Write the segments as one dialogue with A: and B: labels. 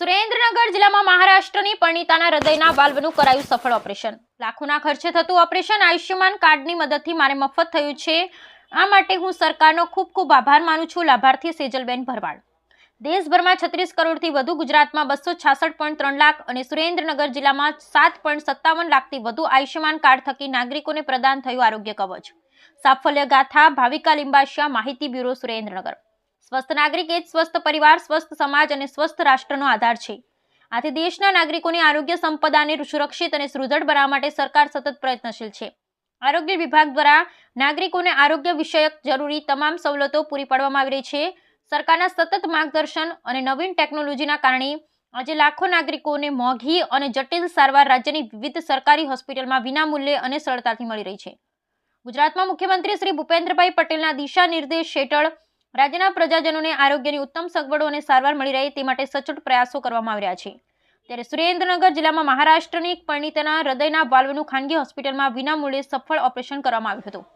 A: સુરેન્દ્રનગર જિલ્લામાં મહારાષ્ટ્રની પરિણીતાના હૃદયના વાલ્વનું કરાયું સફળ ઓપરેશન. લાખોના ખર્ચે થતું ઓપરેશન આયુષ્યમાન કાર્ડની મદદથી મારે મફત થયું છે. આ માટે હું સરકારનો ખૂબ ખૂબ આભાર માનું છું, લાભાર્થી સેજલબેન ભરવાડ. દેશભરમાં છત્રીસ કરોડથી વધુ, ગુજરાતમાં બસો છાસઠ પોઈન્ટ ત્રણ લાખ અને સુરેન્દ્રનગર જિલ્લામાં સાત પોઈન્ટ સત્તાવન લાખથી વધુ આયુષ્યમાન કાર્ડ થકી નાગરિકોને પ્રદાન થયું આરોગ્ય કવચ. સાફલ્ય ગાથા, ભાવિકા લિંબાશિયા, માહિતી બ્યુરો સુરેન્દ્રનગર. સ્વસ્થ નાગરિક એ જ સ્વસ્થ પરિવાર, સ્વસ્થ સમાજ અને સ્વસ્થ રાષ્ટ્રનો આધાર છે. આથી દેશના નાગરિકોની આરોગ્ય સંપદાને સુરક્ષિત અને સુદૃઢ બનાવવા માટે સરકાર સતત પ્રયત્નશીલ છે. આરોગ્ય વિભાગ દ્વારા નાગરિકોને આરોગ્ય વિષયક જરૂરી તમામ સવલતો પૂરી પાડવામાં આવી રહી છે. સરકારના સતત માર્ગદર્શન અને નવીન ટેકનોલોજીના કારણે આજે લાખો નાગરિકોને મોંઘી અને જટિલ સારવાર રાજ્યની વિવિધ સરકારી હોસ્પિટલમાં વિનામૂલ્યે અને સરળતાથી મળી રહી છે. ગુજરાતમાં મુખ્યમંત્રી શ્રી ભૂપેન્દ્રભાઈ પટેલના દિશા નિર્દેશ હેઠળ રાજ્યના પ્રજાજનોને આરોગ્યની ઉત્તમ સગવડો અને સારવાર મળી રહે તે માટે સચોટ પ્રયાસો કરવામાં આવી રહ્યા છે. ત્યારે સુરેન્દ્રનગર જિલ્લામાં મહારાષ્ટ્રની પરિણીતાના હૃદયના વાલ્વનું ખાનગી હોસ્પિટલમાં વિનામૂલ્યે સફળ ઓપરેશન કરવામાં આવ્યું હતું.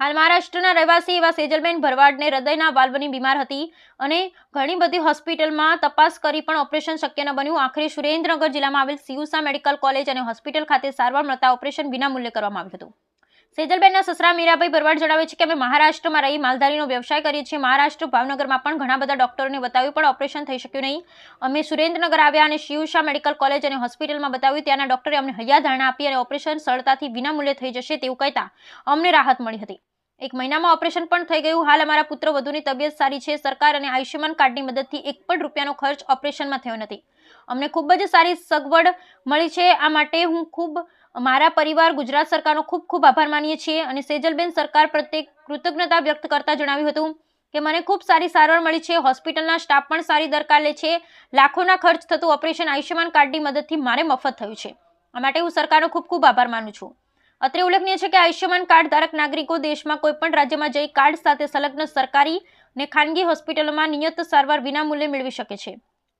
A: હાલ મહારાષ્ટ્રના રહેવાસી એવા સેજલબેન ભરવાડને હૃદયના વાલ્વની બીમાર હતી અને ઘણી બધી હોસ્પિટલમાં તપાસ કરી પણ ઓપરેશન શક્ય ન બન્યું. આખરે સુરેન્દ્રનગર જિલ્લામાં આવેલ સિયુસા મેડિકલ કોલેજ અને હોસ્પિટલ ખાતે સારવાર મળતા ઓપરેશન વિનામૂલ્યે કરવામાં આવ્યું હતું. સેજલબેનના સસરા મીરાભાઈ ભરવાડ જણાવે છે કે અમે મહારાષ્ટ્રમાં રહી માલધારીનો વ્યવસાય કરીએ છીએ. મહારાષ્ટ્ર ભાવનગરમાં પણ ઘણા બધા ડોક્ટરોને બતાવ્યું, પણ ઓપરેશન થઈ શક્યું નહીં. અમે સુરેન્દ્રનગર આવ્યા અને શિવશા મેડિકલ કોલેજ અને હોસ્પિટલમાં બતાવ્યું, ત્યાંના ડોક્ટરે અમને હૈયાધારણા આપી અને ઓપરેશન સરળતાથી વિનામૂલ્યે થઈ જશે તેવું કહેતા અમને રાહત મળી હતી. એક મહિનામાં ઓપરેશન પણ થઈ ગયું. હાલ અમારા પુત્ર વધુની તબિયત સારી છે. સરકાર અને આયુષ્યમાન કાર્ડની મદદથી એક પણ રૂપિયાનો ખર્ચ ઓપરેશનમાં થયો નથી. અમને ખૂબ જ સારી સગવડ મળી છે. આ માટે હું ખૂબ, મારા પરિવાર, ગુજરાત સરકારનો ખૂબ ખૂબ આભાર માનીએ છીએ અને સેજલબેન સરકાર પ્રત્યે કૃતજ્ઞતા વ્યક્ત કરતા જણાવ્યું હતું કે મને ખૂબ સારી સારવાર મળી છે. હોસ્પિટલના સ્ટાફ પણ સારી દરકાર લે છે. લાખોના ખર્ચ થતું ઓપરેશન આયુષ્યમાન કાર્ડની મદદથી મારે મફત થયું છે. આ માટે હું સરકારનો ખૂબ ખૂબ આભાર માનું છું. અત્રે ઉલ્લેખનીય છે કે આયુષ્યમાન કાર્ડ ધારક નાગરિકો દેશમાં કોઈપણ રાજ્યમાં જઈ કાર્ડ સાથે સંલગ્ન સરકારી અને ખાનગી હોસ્પિટલોમાં નિયત સારવાર વિનામૂલ્યે મેળવી શકે છે.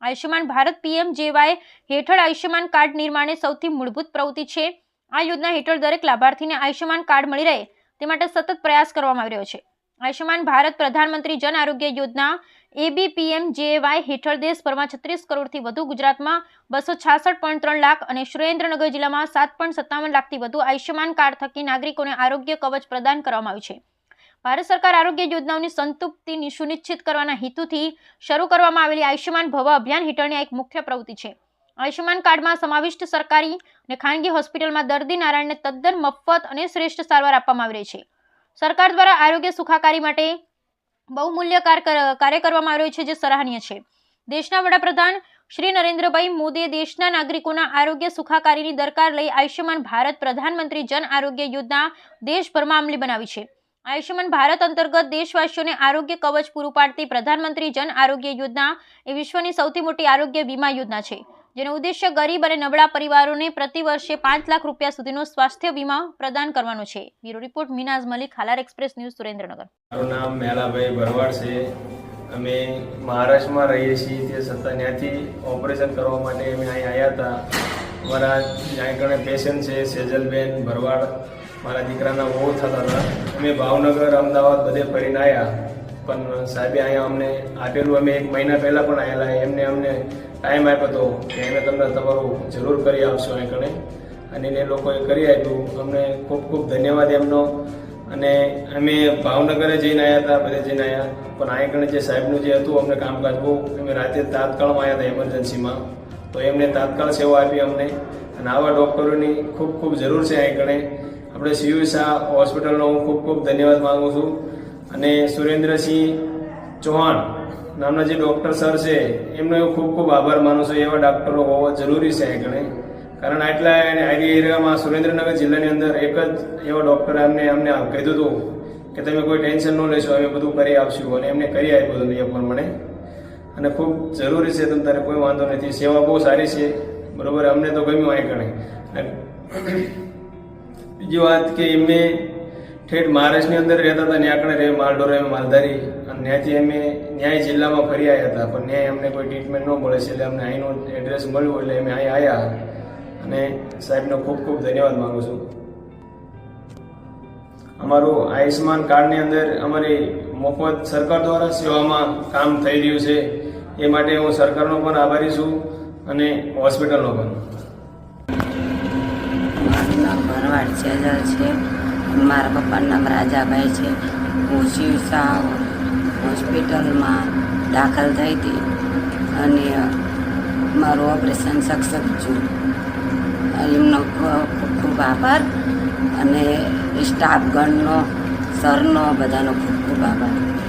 A: આયુષ્યમાન ભારત પીએમ જેવાય હેઠળ આયુષ્યમાન કાર્ડ નિર્માણ સૌથી મૂળભૂત પ્રવૃત્તિ છે. આ યોજના હેઠળ દરેક લાભાર્થીને આયુષ્યમાન કાર્ડ મળી રહે તે માટે સતત પ્રયાસ કરવામાં આવી રહ્યો છે. આયુષ્યમાન ભારત પ્રધાનમંત્રી જન આરોગ્ય યોજના એબીપીએમ જેવાય હેઠળ દેશભરમાં છત્રીસ કરોડથી વધુ, ગુજરાતમાં બસો છાસઠ પોઈન્ટ ત્રણ લાખ અને સુરેન્દ્રનગર જિલ્લામાં સાત પોઈન્ટ સત્તાવન લાખથી વધુ આયુષ્યમાન કાર્ડ થકી નાગરિકોને આરોગ્ય કવચ પ્રદાન કરવામાં આવ્યું છે. ભારત સરકાર આરોગ્ય યોજનાઓની સંતૃપ્તિ સુનિશ્ચિત કરવાના હેતુથી શરૂ કરવામાં આવેલી આયુષ્યમાન ભવ અભિયાન હેઠળની એક મુખ્ય પ્રવૃત્તિ છે. આયુષ્યમાન કાર્ડમાં સમાવિષ્ટ સરકારી અને ખાનગી હોસ્પિટલમાં દર્દી નારાયણને તદ્દન મફત અને શ્રેષ્ઠ સારવાર આપવામાં આવી રહી છે. સરકાર દ્વારા આરોગ્ય સુખાકારી માટે બહુમૂલ્ય કાર- કાર્ય કરવામાં આવ્યો છે જે સરાહનીય છે. દેશના વડાપ્રધાન શ્રી નરેન્દ્રભાઈ મોદીએ દેશના નાગરિકોના આરોગ્ય સુખાકારીની દરકાર લઈ આયુષ્યમાન ભારત પ્રધાનમંત્રી જન આરોગ્ય યોજના દેશભરમાં અમલી બનાવી છે. આયુષ્યમાન ભારત અંતર્ગત દેશવાસીઓને આરોગ્ય કવચ પૂરું પાડતી પ્રધાનમંત્રી જન આરોગ્ય યોજના એ વિશ્વની સૌથી મોટી આરોગ્ય વીમા યોજના છે. જેનો ઉદ્દેશ્ય ગરીબ અને નબળા પરિવારોને પ્રતિ વર્ષે પાંચ લાખ રૂપિયા સુધીનો સ્વાસ્થ્ય વીમા પ્રદાન કરવાનો છે. Bureau report, Minaz Malik, Halar express news Surendranagar.
B: મારું નામ મેલાભાઈ ભરવાડ છે. અમે મહારાષ્ટ્રમાં રહીએ છીએ. તે છતાં ત્યાંથી ઓપરેશન કરવા માટે અમે અહીં આવ્યા હતા. મારા જ્યાં કણે પેશન્ટ છે, સેજલબેન ભરવાડ મારા દીકરાના બહુ થતા હતા. અમે ભાવનગર, અમદાવાદ બધે ફરીને આવ્યા. પણ સાહેબે અહીંયા અમને આપેલું, અમે એક મહિના પહેલાં પણ આવેલા. એમને અમને ટાઈમ આપ્યો હતો કે અમે તમને તમારું જરૂર કરી આપશો એ કણે. અને એને લોકોએ કરી આપ્યું. અમને ખૂબ ખૂબ ધન્યવાદ એમનો. અને અમે ભાવનગરે જઈને આવ્યા હતા, બધે જઈને આવ્યા પણ આ કણે જે સાહેબનું જે હતું, અમને કામકાજ બહુ, અમે રાતે તાત્કાળમાં આવ્યા હતા એમરજન્સીમાં તો એમને તાત્કાળ સેવા આપી અમને. અને આવા ડૉક્ટરોની ખૂબ ખૂબ જરૂર છે અહીં કણે. આપણે શાહ હોસ્પિટલનો હું ખૂબ ખૂબ ધન્યવાદ માગું છું. અને સુરેન્દ્રસિંહ ચૌહાણ નામના જે ડૉક્ટર સર છે, એમનો હું ખૂબ ખૂબ આભાર માનું છું, એવા ડૉક્ટરો હોવા જરૂરી છે આગળ કારણ આટલા આઈડી એરિયામાં સુરેન્દ્રનગર જિલ્લાની અંદર એક જ એવો ડૉક્ટરે અમને અમને કીધું હતું કે તમે કોઈ ટેન્શન ન લેશો, અમે બધું કરી આપશું અને એમને કરી આપ્યું હતું એ પ્રમાણે. અને ખૂબ જરૂરી છે, તમ તારે કોઈ વાંધો નથી. સેવા બહુ સારી છે, બરાબર? અમને તો ગમ્યું આગળ બીજી વાત કે એમને ઠેઠ મહારાષ્ટ્રની અંદર રહેતા હતા, ત્યાં કણે રહે માલઢોરે માલધારી. અને ત્યાંથી અમે ન્યાય જિલ્લામાં ફરી આવ્યા હતા, પણ ન્યાય અમને કોઈ ટ્રીટમેન્ટ ન મળે છે, એટલે અમને અહીંનું એડ્રેસ મળ્યું એટલે અમે અહીં આવ્યા. અને સાહેબનો ખૂબ ખૂબ ધન્યવાદ માગું છું. અમારું આયુષ્યમાન કાર્ડની અંદર અમારી મફત સરકાર દ્વારા સેવામાં કામ થઈ રહ્યું છે. એ માટે હું સરકારનો પણ આભારી છું અને હોસ્પિટલનો પણ.
C: મારું નામ ભરવાડ છે. મારા પપ્પાનું નામ રાજાભાઈ છે. હું શિવસા હોસ્પિટલમાં દાખલ થઈ હતી અને મારું ઓપરેશન સક્સેસ છું એમનો ખૂબ ખૂબ આભાર અને સ્ટાફગણનો, સરનો બધાનો ખૂબ ખૂબ આભાર.